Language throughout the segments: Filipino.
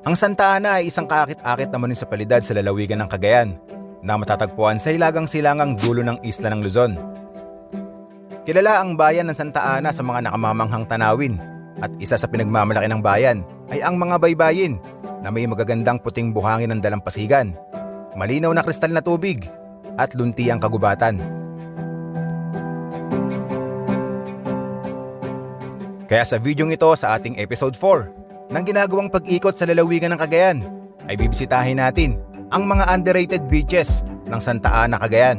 Ang Santa Ana ay isang kaakit-akit na munisipalidad sa lalawigan ng Cagayan na matatagpuan sa hilagang silangang dulo ng isla ng Luzon. Kilala ang bayan ng Santa Ana sa mga nakamamanghang tanawin at isa sa pinagmamalaki ng bayan ay ang mga baybayin na may magagandang puting buhangin ng dalampasigan, malinaw na kristal na tubig at luntiang kagubatan. Kaya sa videong ito sa ating episode 4 ng ginagawang pag-ikot sa lalawigan ng Cagayan ay bibisitahin natin ang mga underrated beaches ng Santa Ana, Cagayan.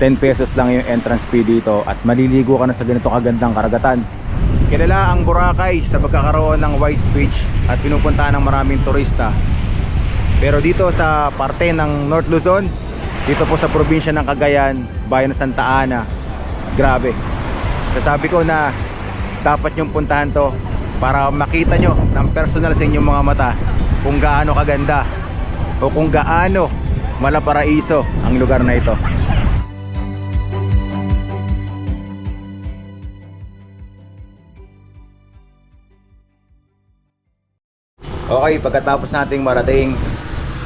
10 pesos lang yung entrance fee dito at maliligo ka na sa ganito kagandang karagatan. Kilala ang Boracay sa pagkakaroon ng White Beach at pinupuntahan ng maraming turista. Pero dito sa parte ng North Luzon, dito po sa probinsya ng Cagayan, bayan ng Santa Ana, grabe. Sasabi ko na dapat yung puntahan to para makita nyo ng personal sa inyong mga mata kung gaano kaganda o kung gaano malaparaiso ang lugar na ito. Okay, pagkatapos nating marating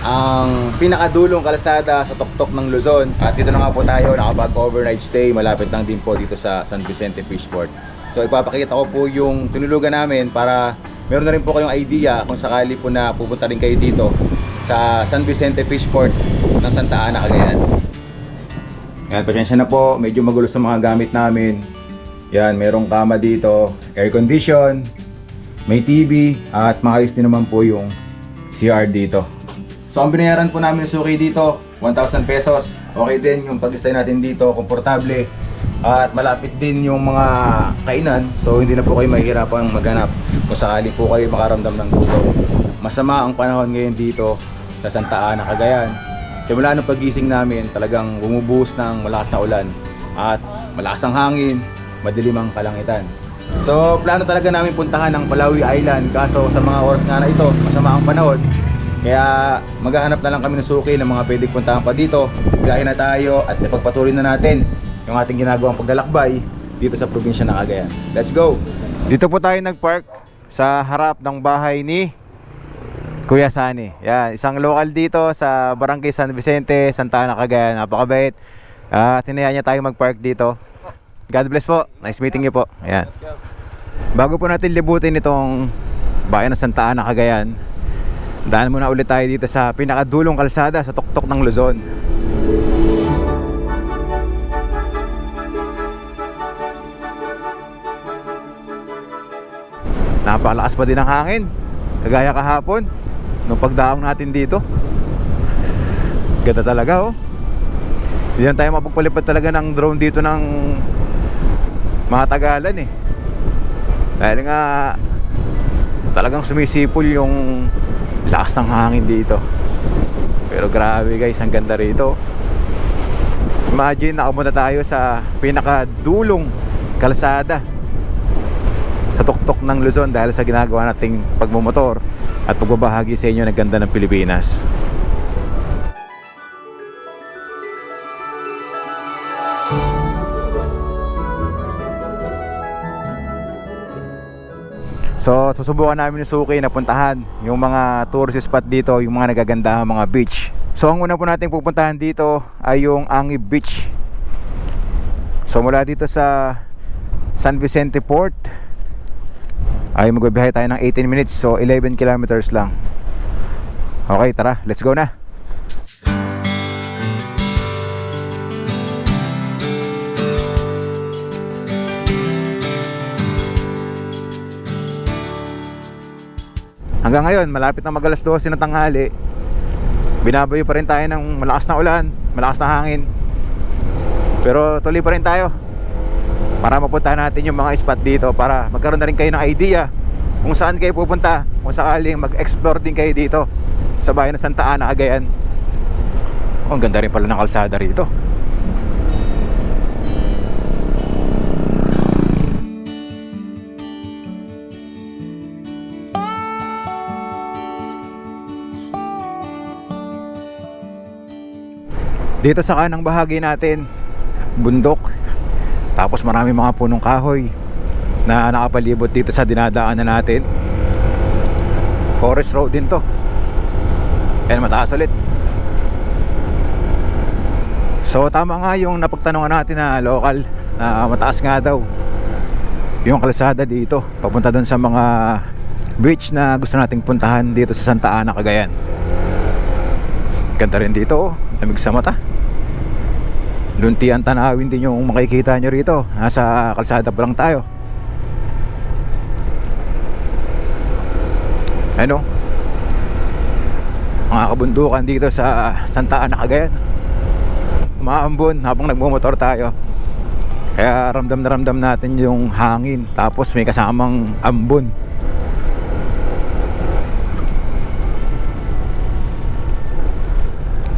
ang pinakadulong kalsada sa tuktok ng Luzon. At dito na nga po tayo nakabag overnight stay malapit lang din po dito sa San Vicente Fishport so ipapakita ko po yung tinulugan namin para meron na rin po kayong idea kung sakali po na pupunta rin kayo dito sa San Vicente Fishport ng Santa Ana, Cagayan. Yan, pasensya na po. Medyo magulo sa mga gamit namin. Yan, merong kama dito air condition may TV at maayos din naman po yung CR dito. So ang binayaran po namin suki dito, 1,000 pesos. Okay din yung pag-stay natin dito, komportable. At malapit din yung mga kainan, so hindi na po kayo mahihirapan maghanap kung sakali po kayo makaramdam ng gutom. Masama ang panahon ngayon dito sa Santa Ana, Cagayan. Simula ng pagising namin, talagang bumubuhos ng malakas na ulan at malakas ang hangin, madilim ang kalangitan. So, plano talaga namin puntahan ang Palawi Island kaso sa mga oras nga na ito, masama ang panahon. Kaya maghahanap na lang kami ng suki ng mga pwedeng puntahan pa dito. Biyahe na tayo at ipagpatuloy na natin yung ating ginagawang paglalakbay dito sa probinsya ng Cagayan. Let's go! Dito po tayo nagpark sa harap ng bahay ni Kuya Sani. Yan, isang local dito sa Barangay San Vicente, Santa Ana, Cagayan. Napakabait. Ah, tinayaan niya tayo magpark dito. God bless po. Nice meeting you po. Ayan. Bago po natin libutin itong bayan ng Santa Ana, Cagayan, daan muna ulit tayo dito sa pinakadulong kalsada sa tuktok ng Luzon. Napakalakas pa din ang hangin. Kagaya kahapon nung pagdaong natin dito. Ganda talaga oh. Na tayo mapagpalipad talaga ng drone dito ng mga tagalan eh. Dahil nga talagang sumisipol yung lakas ng hangin dito. Pero grabe guys, ang ganda rito. Imagine nakapunta tayo sa pinakadulong kalsada sa tuktok ng Luzon dahil sa ginagawa nating pagmumotor at pagbabahagi sa inyo ng ganda ng Pilipinas. So, susubukan namin ni Suki na puntahan yung mga tourist spot dito, yung mga nagagandahang mga beach. So, ang una po nating pupuntahan dito ay yung Angi Beach. So, mula dito sa San Vicente Port ay magbibiyahe tayo ng 18 minutes. So, 11 kilometers lang. Okay, tara, let's go na. Hanggang ngayon, malapit na mag alas 12 ng tanghali. Binabayo pa rin tayo ng malakas na ulan, malakas na hangin. Pero tuloy pa rin tayo. Para mapuntahan natin yung mga spot dito para magkaroon na rin kayo ng idea kung saan kayo pupunta, kung sakaling mag-explore din kayo dito sa bayan ng Santa Ana, Cagayan. Oh, ang ganda rin pala ng kalsada rito. Dito sa kanang bahagi natin, bundok. Tapos marami mga punong kahoy. na nakapalibot dito sa dinadaanan natin. Forest road din to. Ayan, mataas ulit. So tama nga yung napagtanungan natin na local na mataas nga daw yung kalsada dito papunta doon sa mga beach na gusto nating puntahan dito sa Santa Ana, Cagayan. Ganda rin dito oh, lamig sa mata. Luntian tanawin din yung makikita nyo rito. Nasa kalsada pa lang tayo. Ano? Mga kabundukan dito sa Santa Ana, Cagayan. Umaambon habang nagmumotor tayo. Kaya ramdam na ramdam natin yung hangin Tapos may kasamang ambon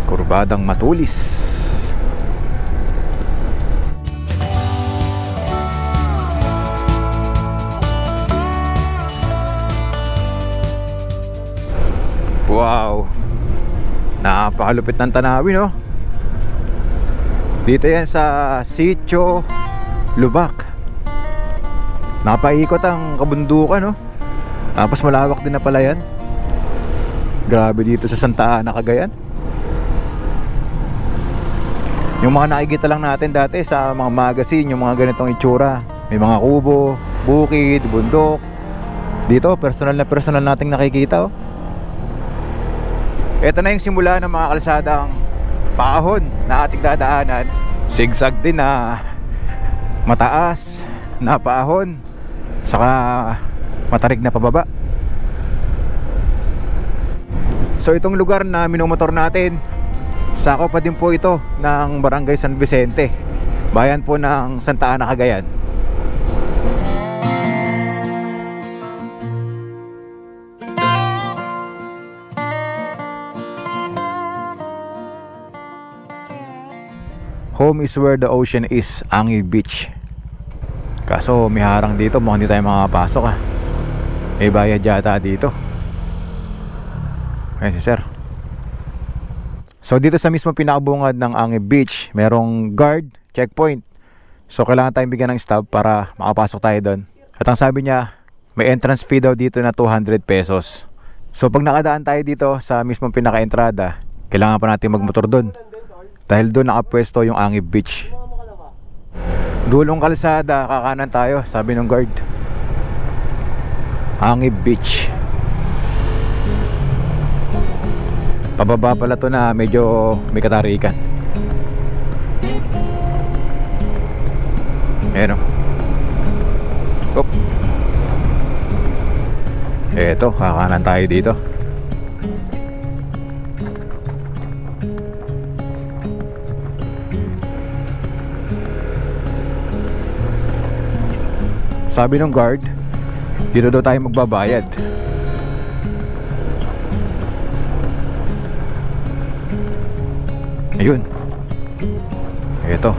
Kurbadang matulis Napakalupit ng tanawin no Dito yan sa Sitio Lubak. Napaikot ang kabundukan no Tapos malawak din na pala yan. Grabe dito sa Santa Ana, Cagayan. Yung mga nakikita lang natin dati sa mga magazine Yung mga ganitong itsura. May mga kubo, bukid, bundok. Dito personal na personal nating nakikita oh. Ito na yung simula ng mga kalsadang paahon na ating dadaanan. Sigsag din na mataas na paahon saka matarik na pababa. So itong lugar na minumotor natin sako pa din po ito ng barangay San Vicente bayan po ng Santa Ana Cagayan Home is where the ocean is, Angi Beach. Kaso may harang dito, mukhang hindi tayo makapasok ah. May bayad yata dito. Ayan si sir. So dito sa mismo pinakabungad ng Angi Beach, merong guard, checkpoint. So kailangan tayong bigyan ng stop para makapasok tayo doon. At ang sabi niya, may entrance fee daw dito na 200 pesos. So pag nakadaan tayo dito sa mismong pinaka-entrada, kailangan pa natin magmotor doon. Dahil doon nakapwesto yung Angi Beach. Dulong kalsada, kakanan tayo, sabi ng guard. Angi Beach. Pababa pala to na medyo may katarikan. Ayan o. Oop. Eto, kakanan tayo dito. Sabi ng guard, dito daw tayo magbabayad. Ayun. Ito.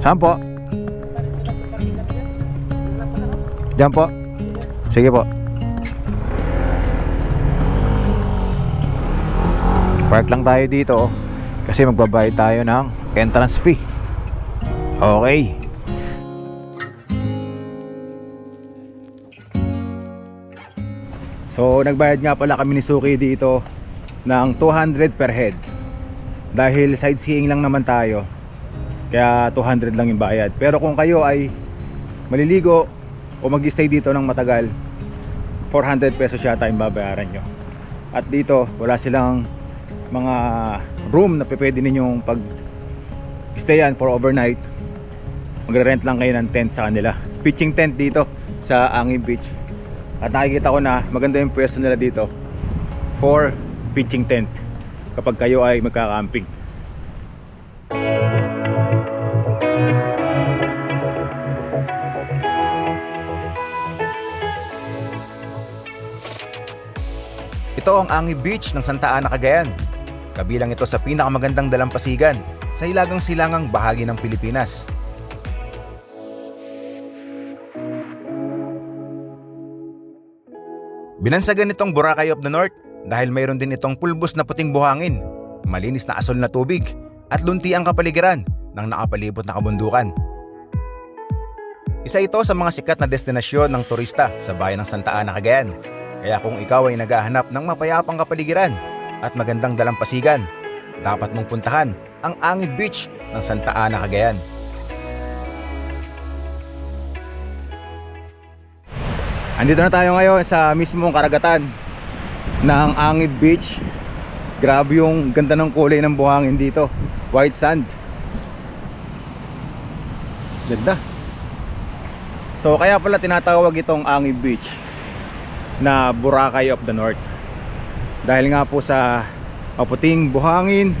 Saan po? Diyan po. Sige po. Park lang tayo dito oh. kasi magbabayad tayo ng entrance fee. Okay. So nagbayad nga pala kami ni Suki dito ng 200 per head. Dahil sightseeing lang naman tayo. Kaya 200 lang yung bayad. Pero kung kayo ay maliligo o mag-stay dito ng matagal, 400 pesos yata yung babayaran nyo. At dito wala silang mga room na pwede ninyong pag stayan for overnight. Magre-rent lang kayo ng tent sa kanila. Pitching tent dito sa Angin Beach. At nakikita ko na maganda yung pwesto nila dito for pitching tent kapag kayo ay magka-camping. Ito ang Angi Beach ng Santa Ana, Cagayan. Kabilang ito sa pinakamagandang dalampasigan sa hilagang silangang bahagi ng Pilipinas. Binansagan itong Boracay of the North dahil mayroon din itong pulbos na puting buhangin, malinis na asol na tubig at lunti ang kapaligiran ng nakapalibot na kabundukan. Isa ito sa mga sikat na destinasyon ng turista sa bayan ng Santa Ana, Cagayan. Kaya kung ikaw ay naghahanap ng mapayapang kapaligiran at magandang dalampasigan, dapat mong puntahan ang Angid Beach ng Santa Ana, Cagayan. Andito na tayo ngayon sa mismong karagatan ng Angib Beach. Grabe yung ganda ng kulay ng buhangin dito. White sand. Ganda. So kaya pala tinatawag itong Angib Beach na Boracay of the North. Dahil nga po sa maputing buhangin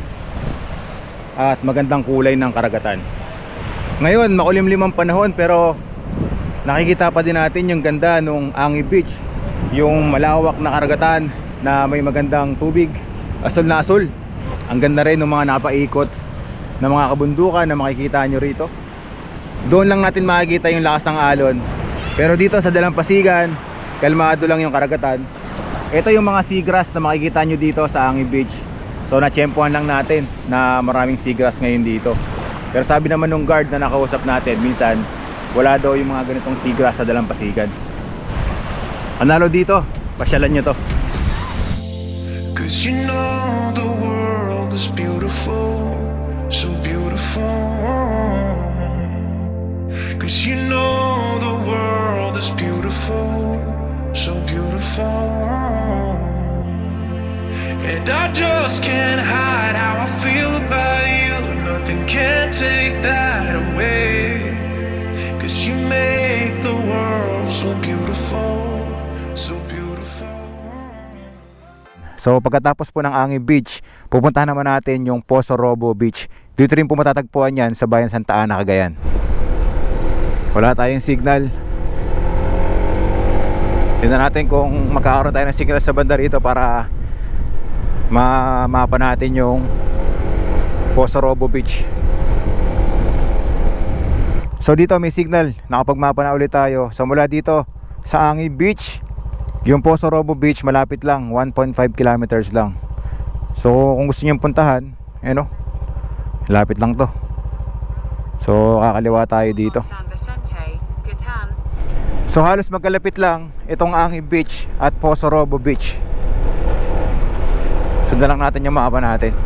at magandang kulay ng karagatan. Ngayon, makulimlim ang panahon pero nakikita pa din natin yung ganda nung Angi Beach yung malawak na karagatan na may magandang tubig. Asul na asul ang ganda rin ng mga napaikot na mga kabundukan na makikita nyo rito. Doon lang natin makikita yung lakas ng alon. Pero dito sa Dalampasigan kalmado lang yung karagatan. Ito yung mga seagrass na makikita nyo dito sa Angi Beach. So natsyempohan lang natin na maraming seagrass ngayon dito. Pero sabi naman nung guard na nakausap natin minsan wala daw yung mga ganitong seagrass sa Dalampasigan Analo dito, pasyalan nyo to Cause you know the world is beautiful, so beautiful. Cause you know the world is beautiful, so beautiful. And I just can't hide how I feel about you. Nothing can take that away. Make the world so beautiful, so beautiful. So pagkatapos po ng Angi Beach, pupuntahan naman natin yung Poso Robo Beach. Dito rin po matatagpuan yan sa bayan Santa Ana, Cagayan. Wala tayong signal. Tingnan natin kung magkakaroon tayo ng signal sa banda rito para ma-mapa natin yung Poso Robo Beach. So dito may signal, nakapagmapa na ulit tayo. So mula dito sa Angi Beach, yung Poso Robo Beach malapit lang, 1.5 kilometers lang. So kung gusto niyo puntahan, eh no, lapit lang to. So kakaliwa tayo dito. So halos magkalapit lang itong Angi Beach at Poso Robo Beach. Sundan lang natin yung mapa natin.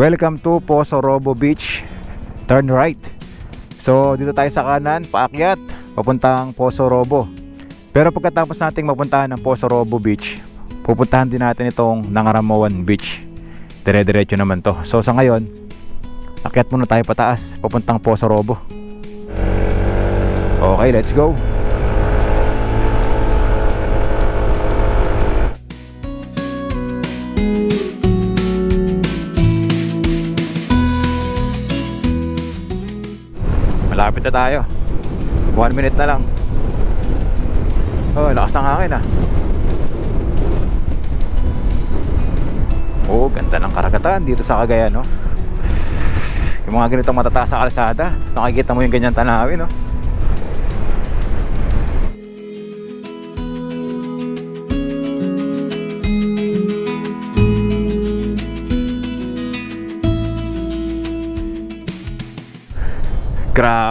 Welcome to Poso Robo Beach. Turn right. So dito tayo sa kanan, paakyat, papuntang Poso Robo. Pero pagkatapos nating mapuntahan ng Poso Robo Beach, pupuntahan din natin itong Nangaramoan Beach. Dire-diretso naman to. So sa ngayon, akyat muna tayo pataas, papuntang Poso Robo. Okay, let's go. Malapit na tayo. One minute na lang. Oh, lakas ng hangin ah. Oo, ganda ng karagatan dito sa Cagayan, no? Yung mga ganitong matataas sa kalsada, nakikita mo yung ganyan tanawin, no?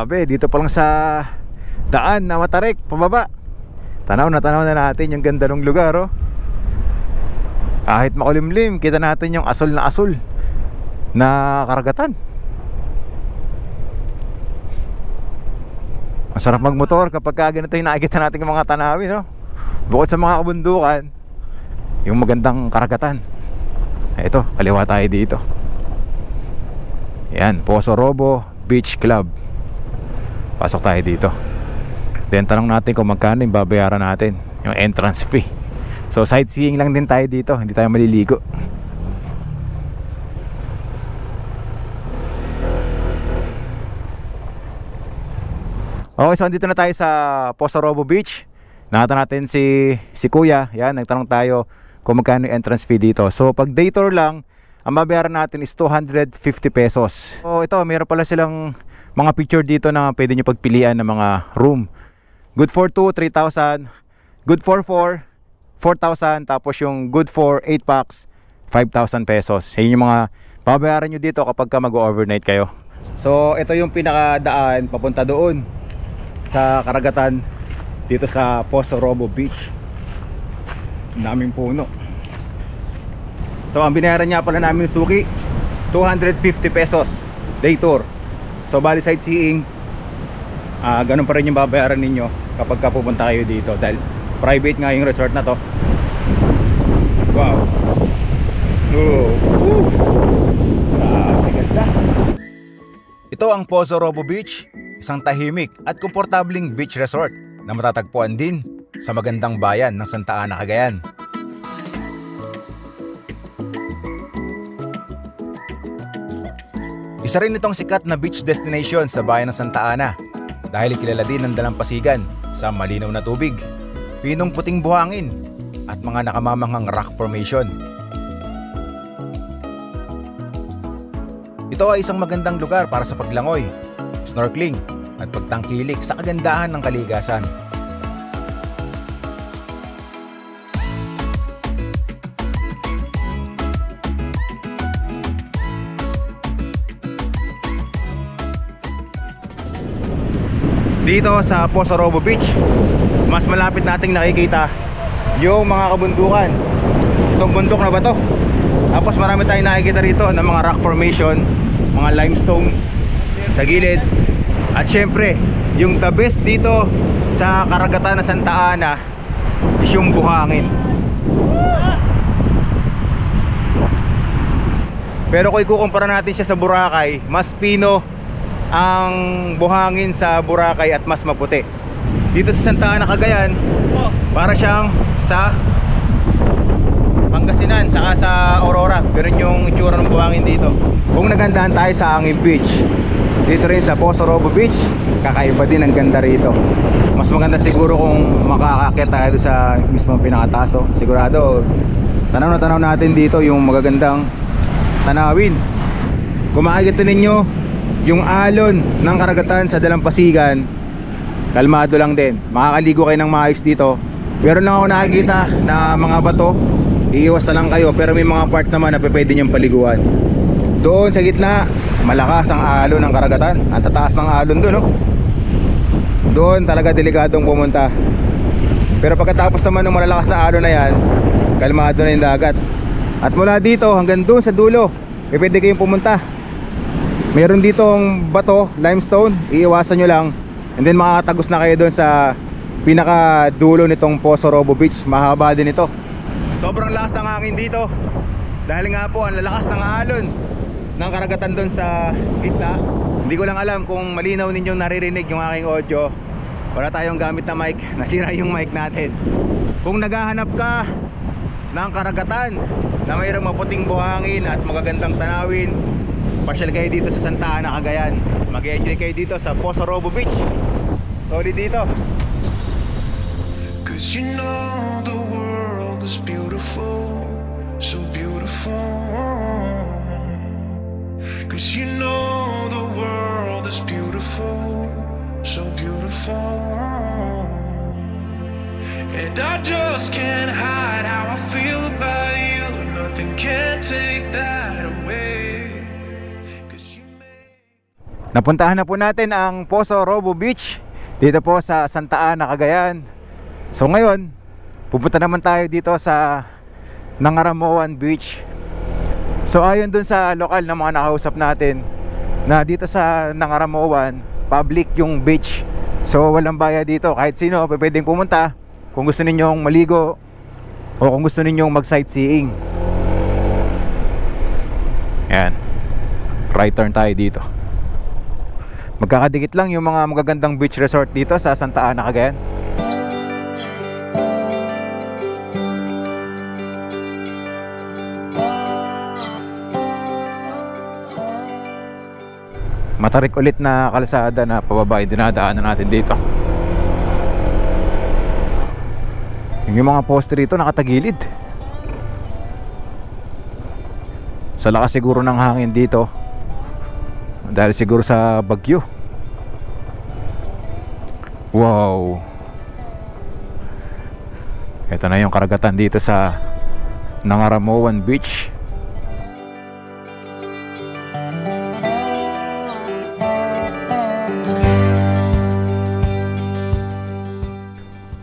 Grabe, dito pa lang sa daan na matarik, pababa. Tanaw na tanaw na natin yung ganda ng lugar, oh. Kahit makulimlim, kita natin yung asul na asul na karagatan. Masarap magmotor kapag ka ganito yung nakikita natin yung mga tanawin, no? Bukod sa mga kabundukan, yung magandang karagatan. Ito, kaliwa tayo dito. Yan, Poso Robo Beach Club. Pasok tayo dito. Then tanong natin kung magkano yung babayaran natin, yung entrance fee. So sightseeing lang din tayo dito, hindi tayo maliligo. Okay, so andito na tayo sa Poso Robo Beach. Nakita natin si si Kuya, yan, nagtanong tayo kung magkano yung entrance fee dito. So pag day tour lang, ang babayaran natin is 250 pesos. So ito, meron pala silang mga picture dito na pwede nyo pagpilian ng mga room. Good for 2, 3,000. Good for 4, 4,000. Tapos yung good for 8 packs, 5,000 pesos. Yan yung mga babayaran nyo dito kapag ka mag-overnight kayo. So, ito yung pinakadaan papunta doon sa karagatan dito sa Poso Robo Beach. Ang daming puno. So, ang binayaran niya pala namin suki, 250 pesos day tour. So, bali sightseeing, ah ganun pa rin yung babayaran ninyo kapag ka pupunta kayo dito dahil private nga yung resort na to. Wow. Oh. Ganda. Ito ang Pozo Robo Beach, isang tahimik at komportabling beach resort na matatagpuan din sa magandang bayan ng Santa Ana, Cagayan. Isa rin itong sikat na beach destination sa bayan ng Santa Ana dahil kilala din ng dalampasigan sa malinaw na tubig, pinong puting buhangin at mga nakamamanghang rock formation. Ito ay isang magandang lugar para sa paglangoy, snorkeling at pagtangkilik sa kagandahan ng kaligasan. Dito sa Poso Robo Beach mas malapit nating nakikita yung mga kabundukan. Itong bundok na ba to? Tapos marami tayong nakikita rito ng mga rock formation mga limestone sa gilid. At syempre yung the best dito sa karagatan ng Santa Ana is yung buhangin. Pero kung ikukumpara natin siya sa Boracay mas pino ang buhangin sa Boracay at mas maputi. Dito sa Santa Ana, Cagayan, para siyang sa Pangasinan, saka sa Aurora. Ganun yung itsura ng buhangin dito. Kung nagandaan tayo sa Angin Beach, dito rin sa Poso Robo Beach, kakaiba din ang ganda rito. Mas maganda siguro kung makakakit tayo sa mismong pinakataso. Sigurado, tanaw na tanaw natin dito yung magagandang tanawin. Kung makikita ninyo, yung alon ng karagatan sa Dalampasigan kalmado lang din. Makakaligo kayo ng maayos dito. Pero lang ako nakikita na mga bato iiwas na lang kayo. Pero may mga part naman na pwede niyong paliguan. Doon sa gitna malakas ang alon ng karagatan. Ang tataas ng alon doon oh. doon talaga delikadong pumunta. Pero pagkatapos naman ng malalakas na alon na yan kalmado na yung dagat. At mula dito hanggang doon sa dulo eh, pwede kayong pumunta Meron ditong bato, limestone, iiwasan nyo lang. And then makakatagos na kayo doon sa pinaka dulo nitong Poso Robo Beach. Mahaba din ito. Sobrang lakas ng hangin dito. Dahil nga po ang lalakas ng alon ng karagatan doon sa gitna. Hindi ko lang alam kung malinaw ninyong naririnig yung aking audio. Wala tayong gamit na mic. Nasira yung mic natin. Kung naghahanap ka ng karagatan na mayroong maputing buhangin at magagandang tanawin Pasyal kayo dito sa Santa Ana, Cagayan Mag-enjoy kayo dito sa Poso Robo Beach Solid dito Cause you know the world is beautiful, so beautiful. Cause you know the world is beautiful, so beautiful. And I just can't hide how I feel about you. Nothing can take that away. Napuntahan na po natin ang Poso Robo Beach Dito po sa Santa Ana, Cagayan. So ngayon, pupunta naman tayo dito sa Nangaramoan Beach. So ayon dun sa lokal na mga nakausap natin Na dito sa Nangaramoan, public yung beach. So walang bayad dito. Kahit sino pwedeng pumunta Kung gusto ninyong maligo O kung gusto ninyong mag sightseeing Yan Right turn tayo dito Magkakadikit lang yung mga magagandang beach resort dito sa Santa Ana, Cagayan. Matarik ulit na kalsada na pababa yung dinadaanan natin dito. Yung mga poste rito nakatagilid. Sa lakas siguro ng hangin dito, dahil siguro sa bagyo wow ito na yung karagatan dito sa Nangaramoan Beach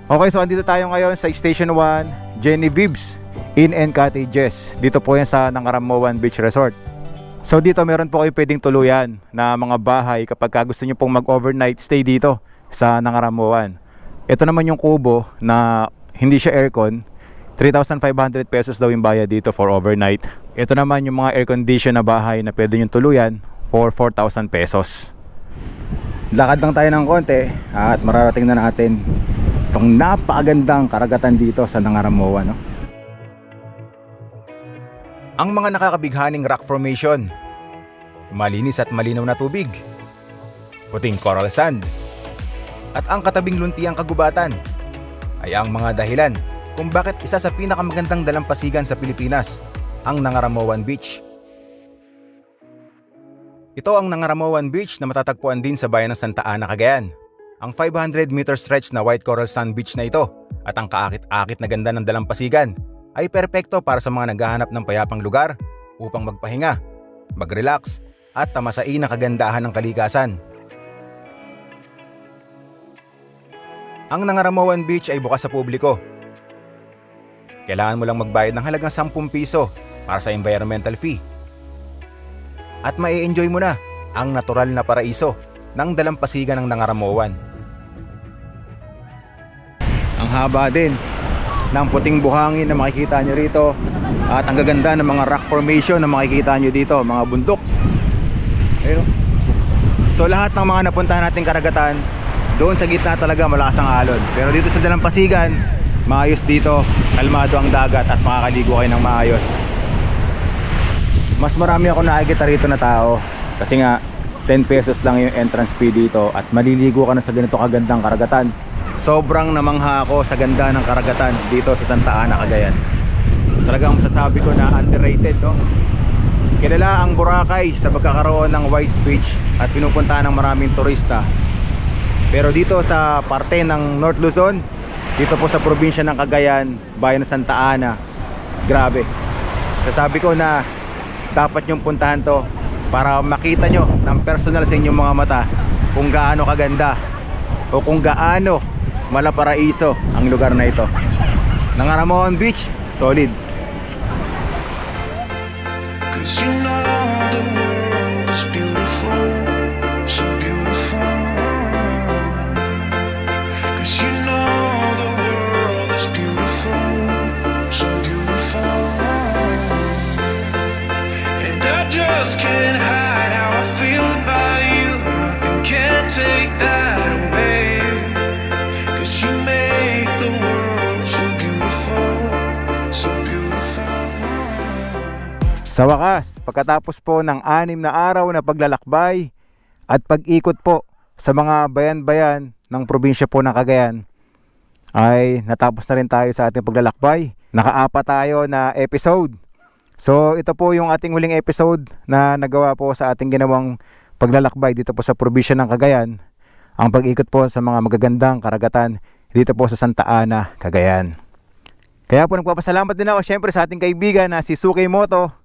Okay, so andito tayo ngayon sa Station 1, Jenny Vibes Inn and Cottages. Dito po yan sa Nangaramoan Beach Resort. So dito meron po kayo pwedeng tuluyan na mga bahay kapag ka gusto nyo pong mag-overnight stay dito sa Nangaramoan. Ito naman yung kubo na hindi siya aircon. 3,500 pesos daw yung bayad dito for overnight. Ito naman yung mga air condition na bahay na pwede nyo tuluyan for 4,000 pesos. Lakad lang tayo ng konti at mararating na natin itong napakagandang karagatan dito sa Nangaramoa no? Ang mga nakakabighaning rock formation, malinis at malinaw na tubig, puting coral sand, at ang katabing luntiang kagubatan ay ang mga dahilan kung bakit isa sa pinakamagandang dalampasigan sa Pilipinas ang Nangaramoan Beach. Ito ang Nangaramoan Beach na matatagpuan din sa bayan ng Santa Ana, Cagayan. Ang 500 meter stretch na white coral sand beach na ito at ang kaakit-akit na ganda ng dalampasigan ay perpekto para sa mga naghahanap ng payapang lugar upang magpahinga, mag-relax at tamasain ang kagandahan ng kalikasan. Ang Nangaramoan Beach ay bukas sa publiko. Kailangan mo lang magbayad ng halagang 10 piso para sa environmental fee. At mai-enjoy mo na ang natural na paraiso ng dalampasigan ng Nangaramoan. Ang haba din ng puting buhangin na makikita nyo rito at ang gaganda ng mga rock formation na makikita nyo dito, mga bundok. So lahat ng mga napuntahan nating karagatan, doon sa gitna talaga malakas ang alon. Pero dito sa Dalampasigan, maayos dito, kalmado ang dagat at makakaligo kayo ng maayos. Mas marami ako nakikita rito na tao kasi nga 10 pesos lang yung entrance fee dito at maliligo ka na sa ganito kagandang karagatan. Sobrang namangha ako sa ganda ng karagatan dito sa Santa Ana, Cagayan. Talagang masasabi ko na underrated, no? Kilala ang Boracay sa pagkakaroon ng white beach at pinupuntahan ng maraming turista. Pero dito sa parte ng North Luzon, dito po sa probinsya ng Cagayan, bayan ng Santa Ana, grabe. Sasabi ko na dapat nyong puntahan to para makita nyo ng personal sa inyong mga mata kung gaano kaganda o kung gaano malaparaiso ang lugar na ito. Nangaramoan Beach, solid. Cause you know Sa wakas, pagkatapos po ng anim na araw na paglalakbay at pag-ikot po sa mga bayan-bayan ng probinsya po ng Cagayan, ay natapos na rin tayo sa ating paglalakbay. Nakaapat tayo na episode. So ito po yung ating huling episode na nagawa po sa ating ginawang paglalakbay dito po sa probinsya ng Cagayan. Ang pag-ikot po sa mga magagandang karagatan dito po sa Santa Ana, Cagayan. Kaya po nagpapasalamat din ako syempre sa ating kaibigan na si Suki Moto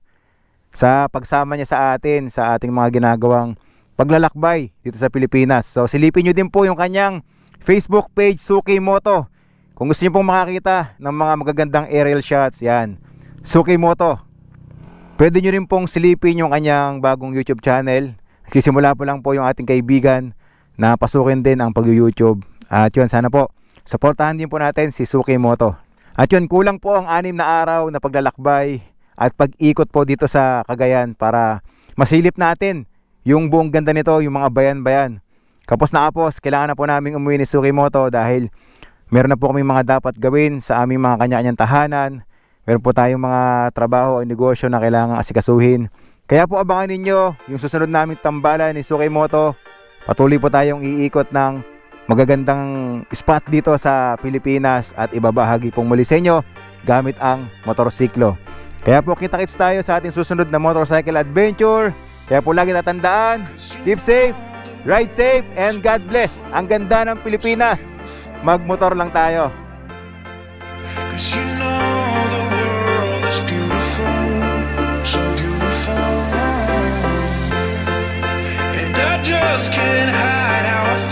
sa pagsama niya sa atin sa ating mga ginagawang paglalakbay dito sa Pilipinas. So silipin nyo din po yung kanyang Facebook page Suki Moto. Kung gusto niyo pong makakita ng mga magagandang aerial shots, yan. Suki Moto. Pwede nyo rin pong silipin yung kanyang bagong YouTube channel. Nagsisimula po lang po yung ating kaibigan na pasukin din ang pag-YouTube. At yun, sana po, supportahan din po natin si Suki Moto. At yun, kulang po ang anim na araw na paglalakbay at pag-ikot po dito sa Cagayan para masilip natin yung buong ganda nito, yung mga bayan-bayan. Kapos na kapos, kailangan na po namin umuwi ni Sukimoto dahil meron na po kami mga dapat gawin sa aming mga kanya-kanyang tahanan. Meron po tayong mga trabaho o negosyo na kailangan asikasuhin. Kaya po abangan ninyo yung susunod naming tambalan ni Sukimoto. Patuloy po tayong iikot ng magagandang spot dito sa Pilipinas at ibabahagi pong muli sa inyo gamit ang motorsiklo. Kaya po kita-kits tayo sa ating susunod na motorcycle adventure. Kaya po lagi tatandaan, keep safe, ride safe, and God bless. Ang ganda ng Pilipinas. Magmotor lang tayo. Cause you know the world is beautiful, so beautiful. And I just can't hide how I feel.